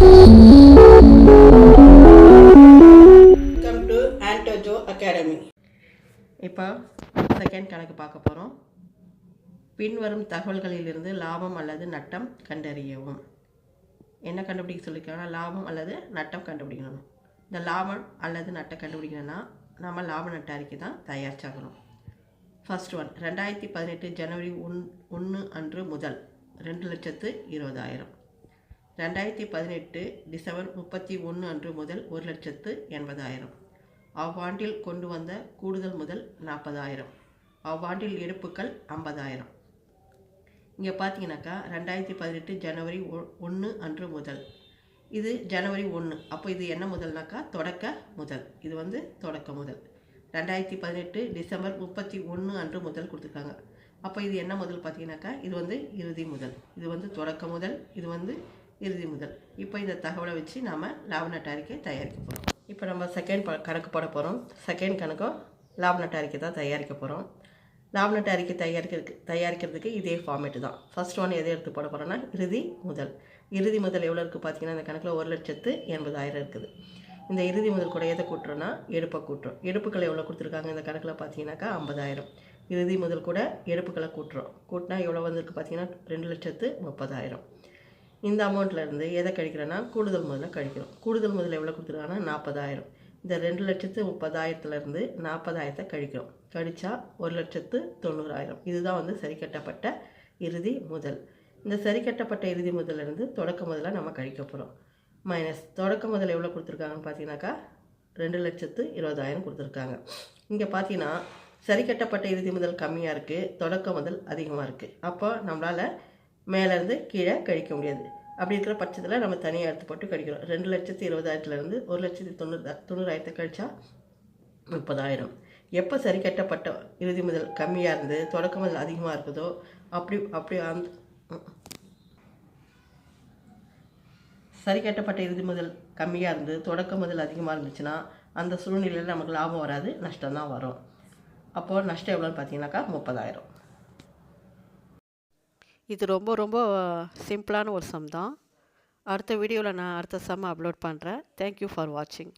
Welcome to ஆண்டோஜோ academy இப்போ second கணக்கு பார்க்க போகிறோம் பின்வரும் தகவல்களிலிருந்து லாபம் அல்லது நட்டம் கண்டறியவும். என்ன கண்டுபிடிக்க சொல்லியிருக்காங்கன்னா லாபம் அல்லது நட்டம் கண்டுபிடிக்கணும். இந்த லாபம் அல்லது நட்டம் கண்டுபிடிக்கணும்னா நம்ம லாப நட்ட அறிக்கை தான் தயாரிச்சாகணும் ஃபர்ஸ்ட் ஒன் ரெண்டாயிரத்தி பதினெட்டு ஜனவரி ஒன் ஒன்று அன்று முதல் ரெண்டு லட்சத்து இருபதாயிரம். ரெண்டாயிரத்தி பதினெட்டு டிசம்பர் முப்பத்தி ஒன்று அன்று முதல் ஒரு லட்சத்து எண்பதாயிரம். அவ்வாண்டில் கொண்டு வந்த கூடுதல் முதல் நாற்பதாயிரம். அவ்வாண்டில் எடுப்புக்கள் ஐம்பதாயிரம். இங்கே பார்த்தீங்கன்னாக்கா ரெண்டாயிரத்தி பதினெட்டு ஜனவரி ஒ ஒன்று அன்று முதல். இது ஜனவரி ஒன்று. அப்போ இது என்ன முதல்னாக்கா தொடக்க முதல். இது வந்து தொடக்க முதல். ரெண்டாயிரத்தி பதினெட்டு டிசம்பர் முப்பத்தி ஒன்று அன்று முதல் கொடுத்துருக்காங்க. அப்போ இது என்ன முதல் பார்த்தீங்கன்னாக்கா இது வந்து இறுதி முதல். இது வந்து தொடக்க முதல். இது வந்து இறுதி முதல். இப்போ இந்த தகவலை வச்சு நாம் லாப அறிக்கை தயாரிக்க போகிறோம் இப்போ நம்ம செகண்ட் ப கணக்கு போட போகிறோம் செகண்ட் கணக்கும் லாப அறிக்கை தான் தயாரிக்க போகிறோம் லாப அறிக்கை தயாரிக்கிறதுக்கு தயாரிக்கிறதுக்கு இதே ஃபார்மேட்டு தான். ஃபர்ஸ்ட் ஒன் எதை எடுத்து போட போகிறோன்னா இறுதி முதல். இறுதி முதல் எவ்வளோ இருக்குது பார்த்தீங்கன்னா இந்த கணக்கில் ஒரு லட்சத்து எண்பதாயிரம் இருக்குது. இந்த இறுதி முதல் கூட எதை கூட்டுறோன்னா எடுப்பை கூட்டுறோம். எடுப்புகளை எவ்வளோ கொடுத்துருக்காங்க இந்த கணக்கில் பார்த்தீங்கன்னாக்கா ஐம்பதாயிரம். இறுதி முதல் கூட எடுப்புகளை கூட்டுறோம். கூட்டினா எவ்வளோ வந்திருக்கு பார்த்தீங்கன்னா ரெண்டு லட்சத்து முப்பதாயிரம். இந்த அமௌண்ட்டில் இருந்து எதை கழிக்கிறோன்னா கூடுதல் முதல்ல கழிக்கிறோம். கூடுதல் முதல்ல எவ்வளோ கொடுத்துருக்காங்கன்னா நாற்பதாயிரம். இந்த ரெண்டு லட்சத்து முப்பதாயிரத்துலேருந்து நாற்பதாயிரத்தை கழிக்கிறோம். கழித்தா ஒரு லட்சத்து தொண்ணூறாயிரம். இதுதான் வந்து சரி கட்டப்பட்ட இறுதி முதல். இந்த சரி கட்டப்பட்ட இறுதி முதலேருந்து தொடக்க முதல்ல நம்ம கழிக்க போகிறோம் மைனஸ் தொடக்க முதல் எவ்வளோ கொடுத்துருக்காங்கன்னு பார்த்தீங்கன்னாக்கா ரெண்டு லட்சத்து இருபதாயிரம் கொடுத்துருக்காங்க. இங்கே பார்த்தீங்கன்னா சரி கட்டப்பட்ட இறுதி முதல் கம்மியாக இருக்குது தொடக்க முதல் அதிகமாக இருக்குது அப்போ நம்மளால் மேலேருந்து கீழே கழிக்க முடியாது. அப்படி இருக்கிற பட்சத்தில் நம்ம தனியாக எடுத்து போட்டு கழிக்கிறோம். ரெண்டு லட்சத்து இருபதாயிரத்துலேருந்து ஒரு லட்சத்து தொண்ணூறு தொண்ணூறாயிரத்தை கழிச்சா முப்பதாயிரம். எப்போ சரி கட்டப்பட்ட இறுதி முதல் கம்மியாக இருந்து தொடக்க முதல் அதிகமாக இருக்குதோ அப்படி அப்படி அந்த சரி கட்டப்பட்ட இறுதி முதல் கம்மியாக இருந்து தொடக்க முதல் அதிகமாக இருந்துச்சுன்னா அந்த சூழ்நிலையில் நமக்கு லாபம் வராது நஷ்டம் தான் வரும். அப்போது நஷ்டம் எவ்வளோன்னு பார்த்தீங்கன்னாக்கா முப்பதாயிரம். இது ரொம்ப ரொம்ப சிம்பிளான ஒரு சம் தான். அடுத்த வீடியோவில் நான் அடுத்த சம் அப்லோட் பண்ணுறேன் தேங்க்யூ ஃபார் வாட்சிங்